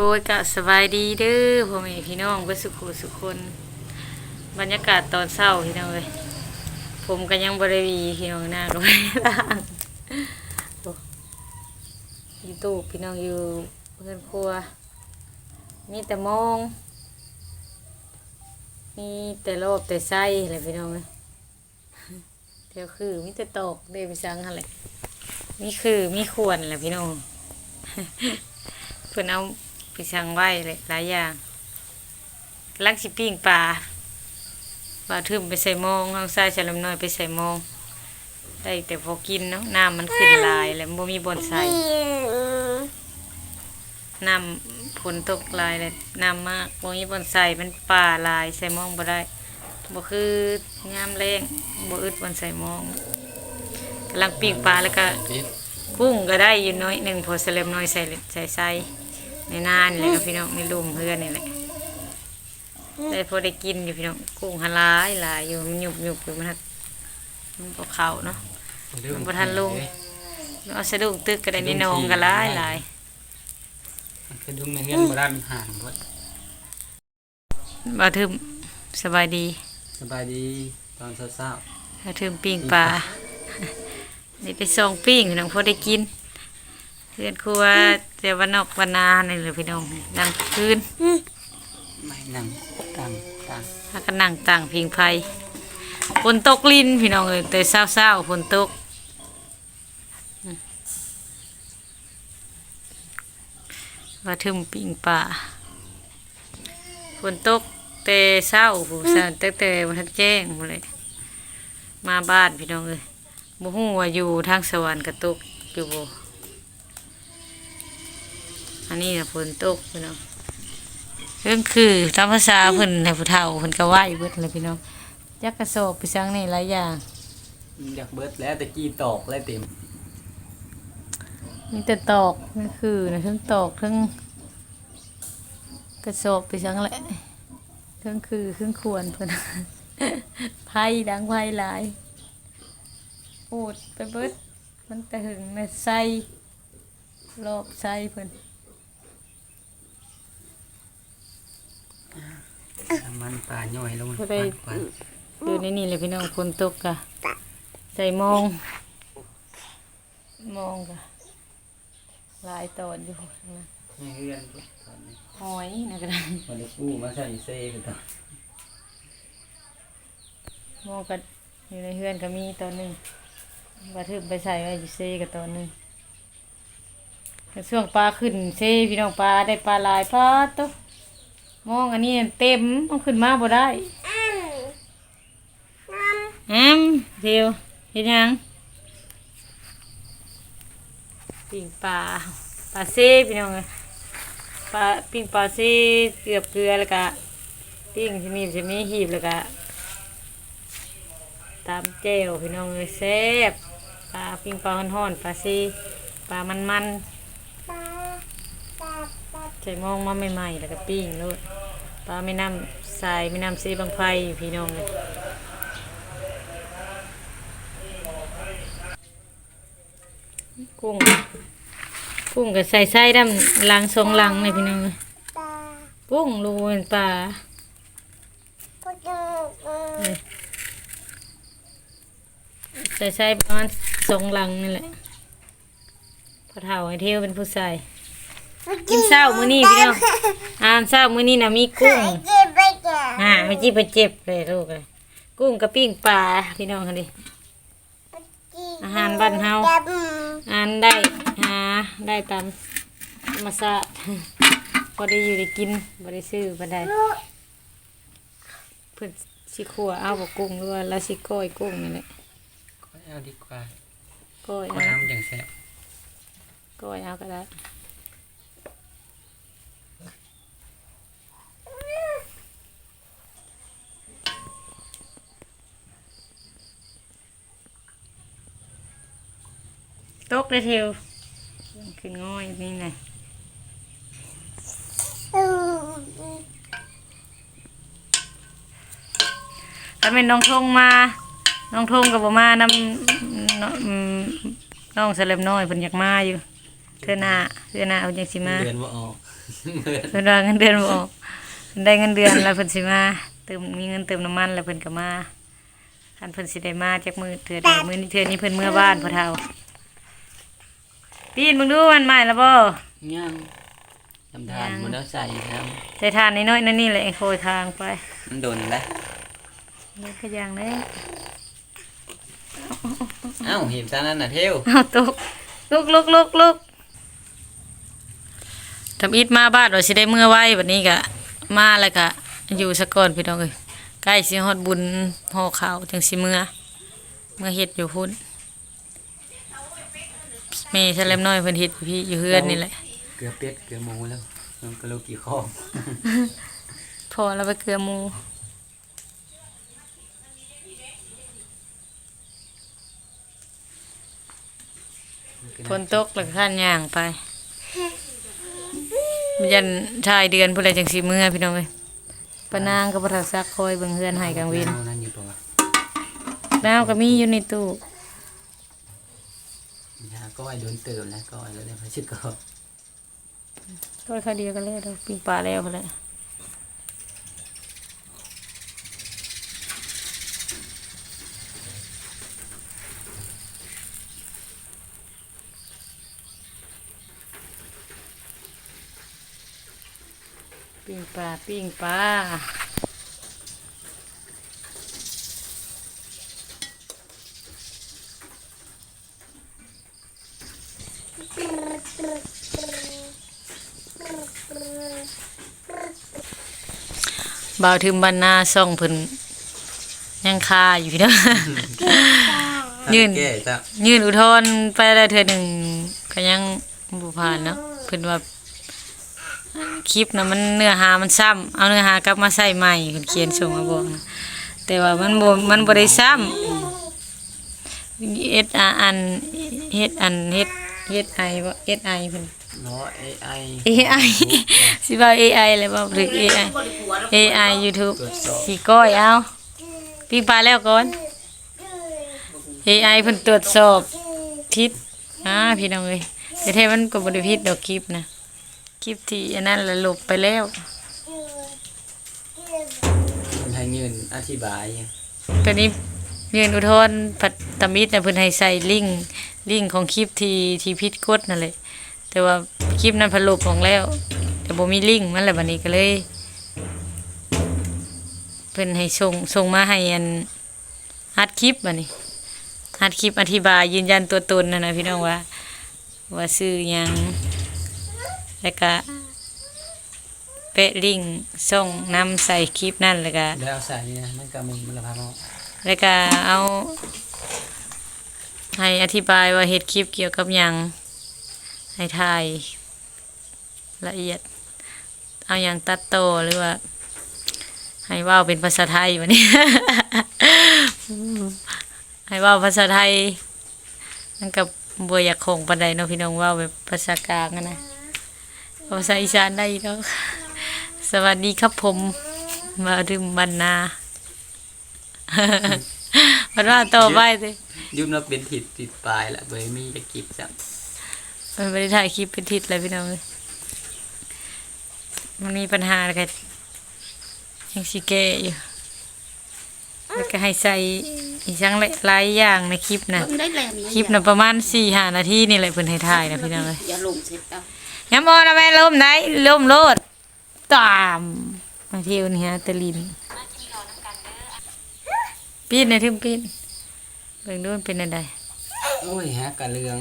โอ้ยกะสบายดีเด้อพ่อแม่พี่น้องเพื่สุขุสุขคน บรรยากาศตอนเช้าพี่น้องเลยผมก็ยังบริวีพี่น้องหน้าก็ไม่ล้างอยูทูบพี่น้องอยู่เพื่อนครัว มีแต่มองมีแต่รอบแต่ไส้อะไรพี่น้องเลยเดี๋ยวคือมีแต่ตกเดบิซังอะไรมีคือมีขวนแหละพี่น้องเพื่อนเอา ไปสั่งไว้เลยหลายอย่างกำลังสิปิ้งปลาปลาทึมไปใส่หมองเอาใส่ฉลามน้อยไปใส่หมอง ได้แต่พอกินเนาะน้ำมันขึ้นหลายแล้วบ่มีบอนใส่น้ำฝนตกหลายเลยน้ำมากบ่มีบอนใส่มันป่าหลายใส่หมองบ่ได้บ่คือยามแรงบ่อึดบอนใส่หมองกำลังปิ้งปลาแล้วก็กุ้งก็ได้อยู่น้อยหนึ่งพอสเลมน้อยใส่ใส่ใส่ ในนานเลยครับพี่น้องในลุมเพื่อนนี่แหละได้พอได้กินอยู่พี่น้องกุ้งหลายหลายอยู่มันหยุบหยุบอยู่มันหักมันพอเขาเนาะมันบ่ทันลงเอาสะดุ้งตึกก็ได้ในหนองก็หลายหลายกระดุมในเงินบ่ได้มันห่างเพิ่นบ่ทึมสบายดี สบายดีตอนเช้าบ่ทึมปิ้งปลานี่ไปส่งปิ้งพี่น้องพอได้กิน เพื่อนครัวเจ้าวันนอกวันนานี่เลยพี่น้องดังคืนๆไม่นั่งตั้งตั้งถ้าก็นั่งต่างพิงไฟฝนตกลินพี่น้องเอ้ยแต่เศร้าๆฝนตกอืมว่าทึมปิงป่าฝนตกแต่เศร้าผู้สานตั้งแต่วันทันแจ้งหมดเลยมาบ้านพี่น้องเอ้ยบ่ฮู้ว่าอยู่ทางสวรรค์กระตกอยู่บ่ อันนี้น่ะฝนตกพี่น้องเรื่องคือตามภาษาเพิ่นให้ผู้เฒ่าเพิ่นก็ไหว้เบิดเลยพี่น้องจักกระสอบไปซังนี่หลายอย่างอยากเบิดแล้วแต่กี้ตอกแล้วเต็มมีแต่ตอกนั่นคือนะทั้งตอกทั้งกระสอบไปซังแหละทั้งคือทั้งควรเพิ่นไผ่ดังไผ่หลายโอดไปเบิดมันแต่หึงในะใส่รอบใส่เพิ่น น้ำ มันปลาย่อยลงบ่ได้ควันอยู่ในนี่เลยพี่น้องฝนตกกะใส่มอง มองกะหลายตอนอยู่นะๆนี่เฮือนพุ่นตอนนี้หอยนะก็ได้บ่ได้กู้มาใส่เซ่กันตอนมองกันอยู่ในเฮือนก็มีตอนหนึ่งบาทึมไปใส่ไว้อยู่เซ่กับตอนหนึ่งแต่ช่วงปลาขึ้นเซ่พี่น้องปลาได้ปลาหลายปลาตุ๊บ มองอันนี้เต็มมันขึ้นมาบ่ได้อืมเดียวเห็นยังปิ่งปลาปลาเซ่พี่น้องเอ้ยปลาปิ่งปลาเซ่เกลือบเกลือแล้วก็ปิ้งจะมีจะมีหีบแล้วก็ตามเจวพี่น้องเลยแซ่บปลาปิ้งปลาห่อนๆปลาซีปลามันมันๆ ใส่หมองมาใหม่ๆแล้วก็ปิ้งเลยปลาไม่น้ำใส่ไม่น้ำซีบางไฟพี่น้องเลยกุ้งกุ้งก็ใส่ไส้ดำลังทรงลังเลยพี่น้องเลยกุ้งรูเป็นปลาใส่ใส่ประมาณสองลังนี่แหละพอเท่าไอเที่ยวเป็นผู้ใส่ กินเศร้ามื้อนี้พี่น้องอ่านเศร้ามื้อนี้นะมีกุ้งอ่าไม่จีไปเจ็บเลยลูกเลยกุ้งกับปิ้งปลาพี่น้องกันดิอาหารบ้านเฮาอ่านได้หาได้ตามธรรมชาติพอได้อยู่ได้กินบ่ได้ซื้อบ่ได้เพิ่นสิขัวเอาบ่กุ้งหรือว่าละสิก้อยกุ้งนี่แหละก็เอาดีกว่าก้อยก็เอาน้ำอย่างแซ่บก้อยเอาก็ได้ ตกเลยเทียวขึ้นง่อยนี่ไงถ้าเป็นน้องทงมา น้องทงกับผมมานำน้องอืมน้องเสลิมน้อยเพิ่นอยากมาอยู่เทื่อหน้าเทื่อหน้าเอาจังสิมาเดือนบ่ออกเดือนเพิ่นว่าเงินเดือนบ่ออกเพิ่นได้เงินเดือนแล้วเพิ่นสิมาเติมมีเงินเติมน้ำมันแล้วเพิ่นก็มาคันเพิ่นสิได้มาจากมือเทื่อใดมื้อนี้เทื่อนี้เพิ่นเมื่อบ้านพ่อเฒ่า ปีนมึงดูมันใหม่แล้วบ่ยังทำทานมันแล้วใส่แล้วใส่ทานน้อยๆนั่นนี่แหละโคยทางไปมันโดนแล้วนี่ก็อย่างนี้เอ้าเห็นซะนั่นน่ะเทวเอาตุกลุกลุกลุกลุกทำอิดมาบ้านเราสิได้เมื่อไว้บัดนี้ก็มาแล้วก็อยู่สะก่อนพี่น้องเอ้ยใกล้สิฮอดบุญห่อข้าวจังสิเมื่อ เมื่อเฮ็ดอยู่พุ่น แม่ซะเล็มน้อยเพิ่นเฮ็ดอยู่พี่อยู่เฮือนนี่แหละ เกลือเป็ดเกลือหมูแล้วมันก็โลกี่ข้อพอแล้วไปเกลือหมูฝนตกแล้วก็ข้านย่างไปยันชายเดือนผู้ใดจังสิเมื่อพี่น้องเอ้ยปะนางก็บ่ทักซักคอยเบิ่งเฮือนให้กลางวินเอานั่นอยู่ปะวะน้ำก็มีอยู่ในตู้ยา ก็ไอ้โดนเติมแล้วก็ไอ้แล้วเนี่ยพระชิดก็ก็ข้าวเดียวก็แล้วปิ้งปลาแล้วก็แล้วปิ้งปลาปิ้งปลา บ่าวถึงบรรณาส่องเพิ่นยังคาอยู่พี่เนาะ ยื่น แก้จ้ะยื่นอุทธรณ์ไปได้เทื่อหนึ่งก็ยังบ่ผ่านเนาะเพิ่นว่าคลิปน่ะมันเนื้อหามันซ้ำเอาเนื้อหากลับมาใส่ใหม่เพิ่นเขียนส่งมาบอกนะแต่ว่ามันบ่มันบ่ได้ซ้ำเฮ็ดอ่าอันเฮ็ดอันเฮ็ด เฮ็ดไอบ่เฮ็ดไอเพิ่นเนาะ AI AI สิว่า AI เลยบ่หรือ AI AI YouTube ตรวจสอบสีก้อยเอาปิ้งปลาแล้วก่อน AI เพิ่นตรวจสอบพิษอ่าพี่น้องเอ้ยแต่แท้มันก็บ่ได้พิษดอกคลิปนะคลิปที่อันนั้นละลบไปแล้วมันให้เงินอธิบายอะตัวนี้เรียนอุทธรณ์ปัตตมิตรนะเพิ่นให้ใส่ลิงก์ ลิงก์ของคลิปที่ที่พิษกฎนั่นแหละแต่ว่าคลิปนั้นเพนลบของแล้ว แต่บ่มีลิงก์มันแหละบัดนี้ก็เลยเพิ่นให้ส่งส่งมาให้อันอัดคลิปบัดนี้อัดคลิปอธิบายยืนยันตัวตนนั่นนะพี่น้องว่า ว่าซื้อหยังแล้วก็เปะลิงก์ส่งนำใส่คลิปนั่นแล้วก็แล้วใส่นี่นะมันก็มึงมันละพังเอาแล้วก็เอา ให้อธิบายว่าเฮ็ดคลิปเกี่ยวกับยังให้ถ่ายละเอียด เอาอย่างตัดโตหรือว่า ให้ว่าเป็นภาษาไทยวันนี้ ให้ว่าภาษาไทยมันกับบัวอยากคงปันใดเนาะพี่น้องว่าแบบภาษากลางนะภาษาอีสานได้เนาะสวัสดีครับผม มาดึมบรรณามันว่าต่อไปสิยุ บนับเป็นผิดติดปลายละเบยมีจะกิบจ้ะมันไม่ได้ถ่ายคลิปเป็นทิศเลยพี่น้องเลยมันมีปัญหาอะไรกันยังสิแก้อยู่แล้วก็ให้ใส่อีกช่างหลายอย่างในคลิปนะได้แหลมนะคลิปนะประมาณสี่ห้านาทีนี่แหละเพิ่นให้ถ่ายนะพี่น้องเลยอย่าลงเสร็จเอายามอนะแม่ล่มไหนล่มโลดตามมาเที่ยวนี่ฮะตะลินปีนนะทึมปีนเบิ่งดูมันเป็นอะไรโอ้ยฮะกะเรือง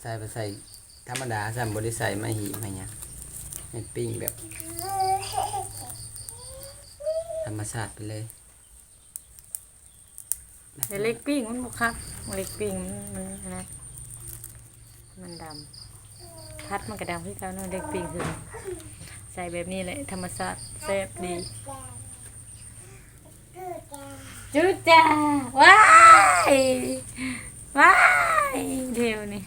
ใส่ไปใส่ธรรมดาใส่บริใส่มาหีมาเนี่ยให้ปิ้งแบบ ธรรมชาติไปเลยแต่เล็กปิ้งมันบ่ครับเล็กปิ้งมันมันอันนะมันดำพัดมันก็ดำคือเก่าเนาะเล็กปิ้งคือ ใส่แบบนี้แหละธรรมชาติแซ่บดี จุดจ้าว้ายว้ายเดี๋ยวนี้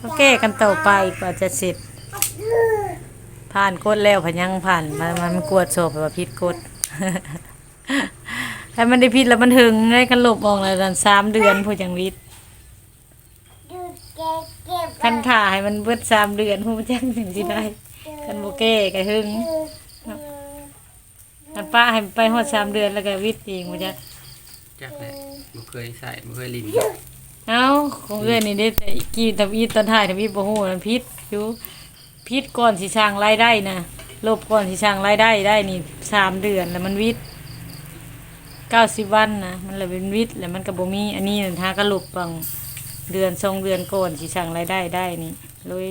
โอเคกันต่อไปกว่าจะเสร็จผ่านกดแล้วพะยังผ่านมันมันกวดโซบว่าพิษกดขถ้ามันได้พิษแล้วมันหึงได้กันหลบออกแล้วดันสามเดือนผู้จังวิทย์คันถ่าให้มันเบิดสามเดือนผู้จังถึงสิได้กันโบเก้ก็หึง กันป้าให้ไปฮอดสามเดือนแล้วก็วิทย์เองผู้จักจักแหละบ่เคยใส่บ่เคยลิ้นเอ้าของเอื้อนนี่ได้แต่อีกี้ทำอีตอนถ่ายทำอีบ่ฮู้มันพิษอยู่พิษก่อนสิสร้างรายได้นะลบก่อนสิสร้างรายได้ได้นี่สามเดือนแล้วมันวิทย์เก้าสิบวันนะมันเลยเป็นวิทย์แล้วมันก็บ่มีอันนี้นะถ้าก็ลบบังเดือนสองเดือนก่อนสิสร้างรายได้ได้นี่เลย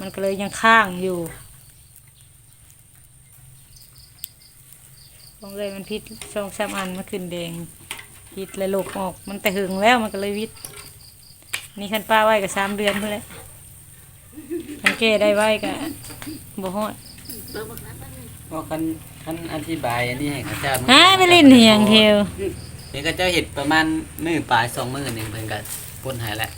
มันก็เลยยังค้างอยู่ ของเลยมันพิษสองสามอันมันขึ้นแดงพิษเลยลบออก มันแต่หึงแล้วมันก็เลยวิทย์นี่คันป้าไว้กับสามเดือนเพื่อแหละคันแก้ได้ไว้กับบ่ฮอดบ่คันคันอธิบายอันนี้ให้เขาเจ้าฮะไปลิ้นเหียงเทวเห็นเขาเจ้าเฮ็ดประมาณมื้อปลาย2มื้อหนึงเพิ่นก็ป่นให้แล้ว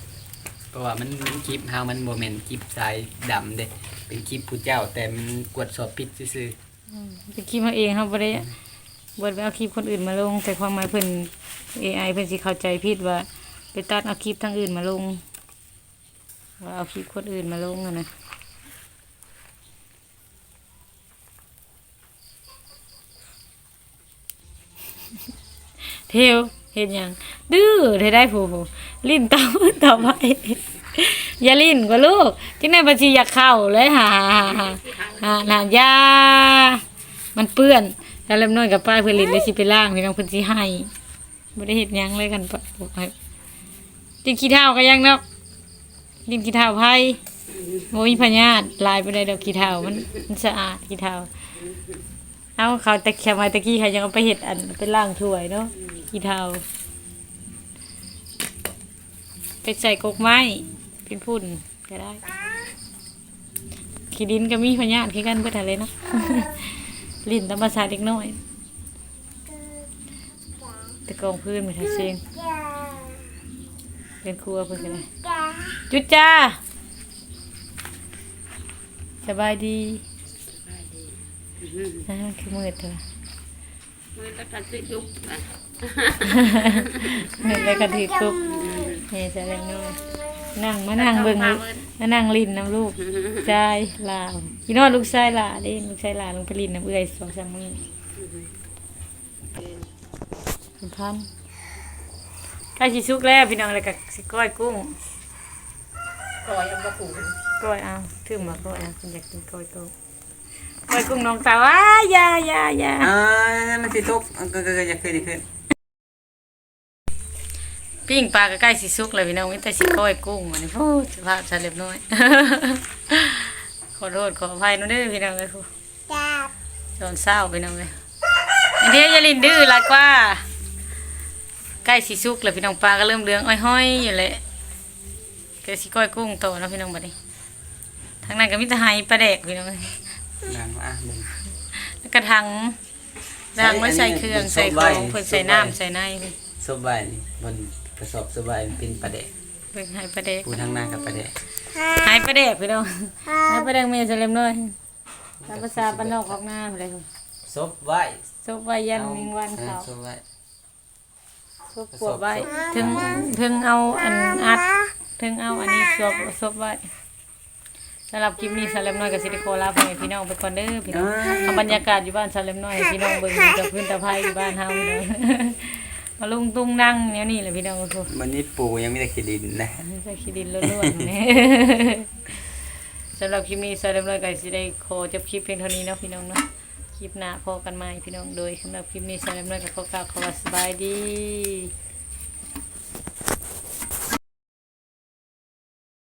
เพราะว่ามันมันคลิปเฮามันบ่แม่นคลิปสายดำเด้เป็นคลิปผู้เจ้าแต่มันกวดสอบผิดซื่อเป็นคลิปมาเองครับบ่ได้ บ่ได้ไปเอาคลิปคนอื่นมาลง แต่ความหมายเพิ่น AI เพิ่นสิเข้าใจผิดว่า ไปตัดเอาคลิปทางอื่นมาลงว่าเอาคลิปคนอื่นมาลงอะนะเทวเห็นยังดื้อได้ได้ผู้ผู้ลิ้นเต่าต่อไปอย่าลิ้นกว่าลูกที่ในบัญชีอยากเข้าเลยหาหาหาหาหาหายามันเปื้อน แล้วเริ่มน้อยกับป้ายเพื่อนลินเลยสิไปล่างพี่น้องเพิ่นสิให้บ่ได้เฮ็ดยังเลยกันปะบอกให้ดินขี้เท้าก็ยังเนาะดินขี้เท้าไผบ่มีพยาธิลายไปได้ดอกขี้เท้ามันมันสะอาดขี้เท้าเอาเขาต่แค่มาตะกี้เขายังเอาไปเฮ็ดอันไปล้างถ้วยเนาะขี้เท้าไปใส่กกไม้เป็นพุ่นก็ได้ขี้ดินก็มีพยาธิคือกันเบิดหั่เลยเนาะ ลิ้นธรรมชาติเด็กน้อยแตะกองพื้นมาทัเซงเป็นครัวเพิ่นก็ได้จุดจ้า สบายดีอ่าคือมืดเถอะมือตะกันสิจุกนะมืดเลยกระถือคุกนี่จะเล็กน้อย นั่งมานั่งเบิ่งลูกมานั่งลิ้นน้ำลูกชายลาวพี่น้องลูกชายลาเด้ลูกชายลาลงไปลิ้นน้ำเอื้อยสองสามมื้อคุณพันใกล้สิสุกแล้วพี่น้องเลยกับสิก้อยกุ้งก่อยยังกระปูก้อยเอาถึงมาก้อยเอาคุณอยากกินก้อยกุ้งก้อยกุ้งน้องสาวอ้ายอยาอยาอยาๆอ่ามันสิตกก็ก็ก็จะขึ้นขึ้น ปิ้งปลาก็ใกล้สิสุกแล้วพี่น้องมีแต่สิก้อยกุ้งวันนี้พูดสภาพฉันเรียบร้อย ขอโทษขออภัยน้องเด้อพี่น้องเลยครูตอนเศร้าพี่น้องเลยอันเดียวอยาลินดื้อหลายกว่า ใกล้สิสุกแล้วพี่น้องปลาก็เริ่มเหลืองอ้อยๆอยู่แหละเกิดสิก้อยกุ้งโตแล้วพี่น้องบัดนี้ทางนั้นก็มีแต่ไฮปลาแดกพี่น้องเอ้ยดังอะมึงแล้วก็ถังดังไว้ใส่เครื่องใส่ใส่อันขนี้องเพิ่นใส่ใส่ไว้น้ำใส่ในเพิ่นสบายนี่บนก ระสอบสบายมันเป็นประเดะเบิ่งไฮปลาแดกปูทางหน้ากับประเดะไฮปลาแดกพี่น้องไฮปลาแดกเมียจะเล่มน้อยตามภาษาบ้านนอกของหน้าอะไรซบไว้ซบไว้ยันมิงวันออเขาซบไว้ซบปวดไว้ถึงถึงเอาอันอัดถึงเอาอันนี้ซบซบไว้สำหรับคลิปนี้สาเลมน้อยกับซิลิโคลาพ่อแม่พี่น้องไปก่อนเด้อพี่น้องเอาบรรยากาศอยู่บ้านซาเลมน้อยให้พี่น้องเบิ่งจากพื้นตะไคร้อยู่บ้านเฮาพี่น้อง มาลุงตุ้งนั่งแนวนี้แหละพี่น้องทุกวันนี้ปูยังไม่ได้ขีดินนะใส่ขี้ดินล้วนๆนี่สำหรับคลิปนี้ซาเลมน้อยก็สิได้ขอจบคลิปเพียงเท่านี้เนาะพี่น้องเนาะคลิปหน้าพอกันใหม่พี่น้องโดยสำหรับคลิปนี้ซาเลมน้อยก็ขอกล่าวคำว่าสบายดี